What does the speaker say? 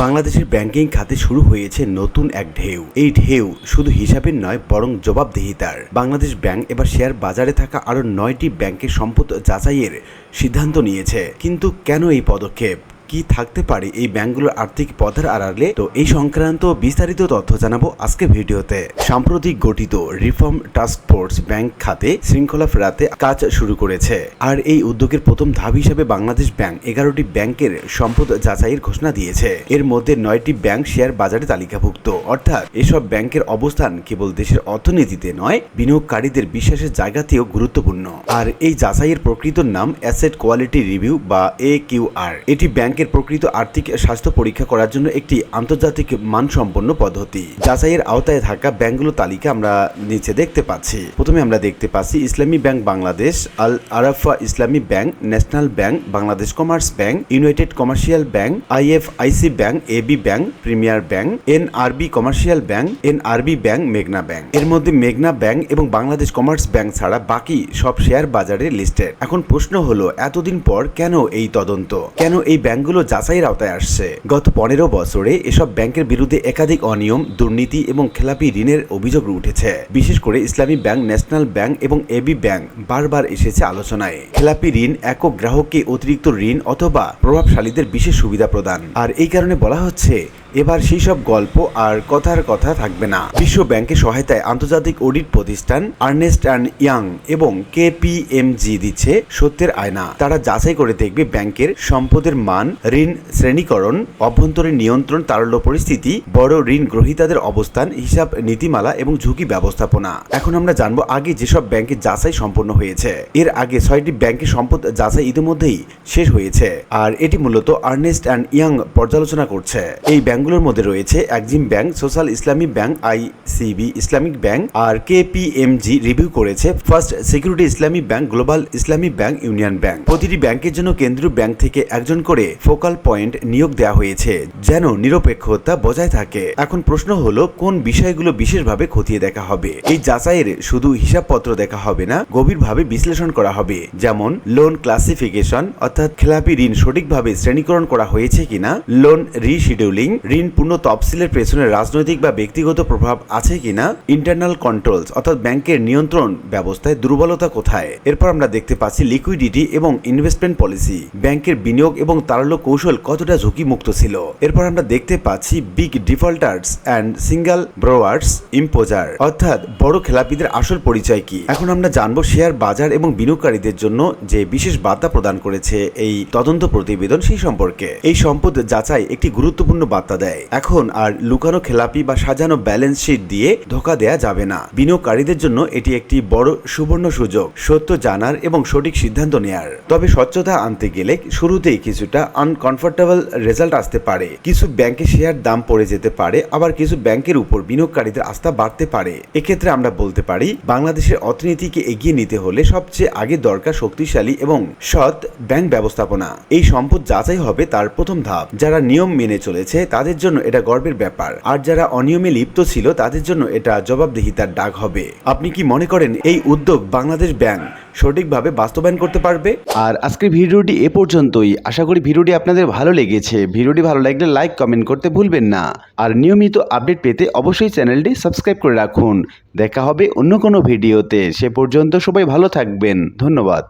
বাংলাদেশের ব্যাংকিং খাতে শুরু হয়েছে নতুন এক ঢেউ। এই ঢেউ শুধু হিসাবের নয়, বরং জবাবদিহিতার। বাংলাদেশ ব্যাংক এবার শেয়ার বাজারে থাকা আরও নয়টি ব্যাংকের সম্পদ যাচাইয়ের সিদ্ধান্ত নিয়েছে। কিন্তু কেন এই পদক্ষেপ? কি থাকতে পারে এই ব্যাংকগুলোর আর্থিক পথের আড়ালে? তো এই সংক্রান্ত বিস্তারিত তথ্য জানাব আজকে ভিডিওতে। সাম্প্রতিক গঠিত রিফর্ম টাস্ক ফোর্স ব্যাংক খাতে শৃঙ্খলা ফেরাতে কাজ শুরু করেছে। আর এই উদ্যোগের প্রথম ধাপ হিসেবে বাংলাদেশ ব্যাংক এগারোটি ব্যাংকের সম্পদ যাচাইয়ের ঘোষণা দিয়েছে। এর মধ্যে নয়টি ব্যাংক শেয়ার বাজারে তালিকাভুক্ত। অর্থাৎ এসব ব্যাংকের অবস্থান কেবল দেশের অর্থনীতিতে নয়, বিনিয়োগকারীদের বিশ্বাসের জায়গাতেও গুরুত্বপূর্ণ। আর এই যাচাইয়ের প্রকৃত নাম অ্যাসেট কোয়ালিটি রিভিউ বা এ কিউআর এটি ব্যাংকের প্রকৃত আর্থিক স্বাস্থ্য পরীক্ষা করার জন্য একটি আন্তর্জাতিক মানসম্পন্ন পদ্ধতি। যাচাইয়ের আওতায় থাকা ব্যাংকগুলো তালিকা আমরা নিচে দেখতে পাচ্ছি। প্রথমে আমরা দেখতে পাচ্ছি ইসলামী bank Bangladesh, Al Arafa Islami bank, national bank, Bangladesh commerce bank, united commercial bank, IFIC bank AB bank, premier bank, NRB commercial bank, NRB bank, মেঘনা ব্যাংক। এর মধ্যে মেঘনা ব্যাংক এবং বাংলাদেশ কমার্স ব্যাংক ছাড়া বাকি সব শেয়ার বাজারে লিস্টেড। এখন প্রশ্ন হলো, এতদিন পর কেন এই তদন্ত? কেন এই ব্যাংকগুলো যাচাইয়ের আওতায় আসছে। গত পনেরো বছরে এসব ব্যাংকের বিরুদ্ধে একাধিক অনিয়ম, দুর্নীতি এবং খেলাপি ঋণের অভিযোগ উঠেছে। বিশেষ করে ইসলামী ব্যাংক, ন্যাশনাল ব্যাংক এবং এবি ব্যাংক বারবার এসেছে আলোচনায়। খেলাপি ঋণ, একক গ্রাহককে অতিরিক্ত ঋণ অথবা প্রভাবশালীদের বিশেষ সুবিধা প্রদান। আর এই কারণে বলা হচ্ছে এবার সেই সব গল্প আর কথার কথা থাকবে না। বিশ্ব ব্যাংকের সহায়তায় আন্তর্জাতিক অডিট প্রতিষ্ঠান আর্নেস্ট অ্যান্ড ইয়াং এবং কে কেপিএমজি দিচ্ছে সত্যের আয়না। তারা যাচাই করে দেখবে ব্যাংকের সম্পদের মান, ঋণ শ্রেণীকরণ, অভ্যন্তরীণ নিয়ন্ত্রণ তারল্য পরিস্থিতি, বড় ঋণ গ্রহীতাদের অবস্থান, হিসাব নীতিমালা এবং ঝুঁকি ব্যবস্থাপনা। এখন আমরা জানব আগে যেসব ব্যাংকের যাচাই সম্পন্ন হয়েছে। এর আগে ছয়টি ব্যাংকের সম্পদ যাচাই ইতিমধ্যেই শেষ হয়েছে। আর এটি মূলত আর্নেস্ট অ্যান্ড ইয়াং পর্যালোচনা করছে। এই ব্যাংকগুলোর মধ্যে রয়েছে EXIM bank, social Islami bank, ICB Islamic bank আর কেপিএমজি রিভিউ করেছে first security Islami bank, global Islami bank, union bank. প্রতিটি ব্যাংকের জন্য কেন্দ্রীয় ব্যাংক থেকে একজন করে ফোকাল পয়েন্ট নিয়োগ দেওয়া হয়েছে যেন নিরপেক্ষতা বজায় থাকে। এখন প্রশ্ন হলো, কোন বিষয়গুলো বিশেষভাবে খতিয়ে দেখা হবে? এই যাচাইয়ের শুধু হিসাবপত্র দেখা হবে না, গভীরভাবে বিশ্লেষণ করা হবে। যেমন, লোন ক্লাসিফিকেশন অর্থাৎ খেলাপি ঋণ সঠিকভাবে শ্রেণীকরণ করা হয়েছে কিনা, লোন রিশিডিউলিং ঋণ পূর্ণ তফসিলের পেছনে রাজনৈতিক বা ব্যক্তিগত প্রভাব আছে কিনা? ইন্টারনাল কন্ট্রোলস অর্থাৎ ব্যাংকের নিয়ন্ত্রণ ব্যবস্থায় দুর্বলতা কোথায়? এরপর আমরা দেখতে পাচ্ছি লিকুইডিটি এবং ইনভেস্টমেন্ট পলিসি ব্যাংকের বিনিয়োগ এবং তারল্য কৌশল কতটা ঝুঁকিমুক্ত ছিল? এরপর আমরা দেখতে পাচ্ছি big defaulters and single borrowers exposure অর্থাৎ বড় খেলাপিদের আসল পরিচয় কি? এখন আমরা জানব শেয়ার বাজার এবং বিনিয়োগকারীদের জন্য যে বিশেষ বার্তা প্রদান করেছে এই তদন্ত প্রতিবেদন সেই সম্পর্কে। এই সম্পদ যাচাই একটি গুরুত্বপূর্ণ বার্তা দেয়। এখন আর লুকানো খেলাপি বা সাজানো ব্যালেন্স শিট দিয়ে ধোকা দেয়া যাবে না। বিনিয়োগকারীদের জন্য এটি একটি বড় সুবর্ণ সুযোগ, সত্য জানার এবং সঠিক সিদ্ধান্ত নেয়ার। তবে স্বচ্ছতা আনতে গেলে শুরুতেই কিছুটা আনকমফোর্টেবল রেজাল্ট আসতে পারে। কিছু ব্যাংকে শেয়ার দাম পড়ে যেতে পারে, আবার কিছু ব্যাংকের উপর বিনিয়োগকারীদের আস্থা বাড়তে পারে। এক্ষেত্রে আমরা বলতে পারি, বাংলাদেশের অর্থনীতিকে এগিয়ে নিতে হলে সবচেয়ে আগে দরকার শক্তিশালী এবং সৎ ব্যাংক ব্যবস্থাপনা। এই সম্পদ যাচাই হবে তার প্রথম ধাপ। যারা নিয়ম মেনে চলেছে তাদের জন্য এটা গর্বের ব্যাপার। আর যারা অনিয়মে লিপ্ত ছিল, তাদের জন্য এটা জবাবদিহিতার ডাক হবে। আপনি কি মনে করেন এই উদ্যোগ বাংলাদেশ ব্যাংক সঠিকভাবে বাস্তবায়ন করতে পারবে? আর আজকের ভিডিওটি এ পর্যন্তই। আশা করি ভিডিওটি আপনাদের ভালো লেগেছে। ভিডিওটি ভালো লাগলে লাইক, কমেন্ট করতে ভুলবেন না। আর নিয়মিত আপডেট পেতে অবশ্যই চ্যানেলটি সাবস্ক্রাইব করে রাখুন। দেখা হবে অন্য কোনো ভিডিওতে। সে পর্যন্ত সবাই ভালো থাকবেন। ধন্যবাদ।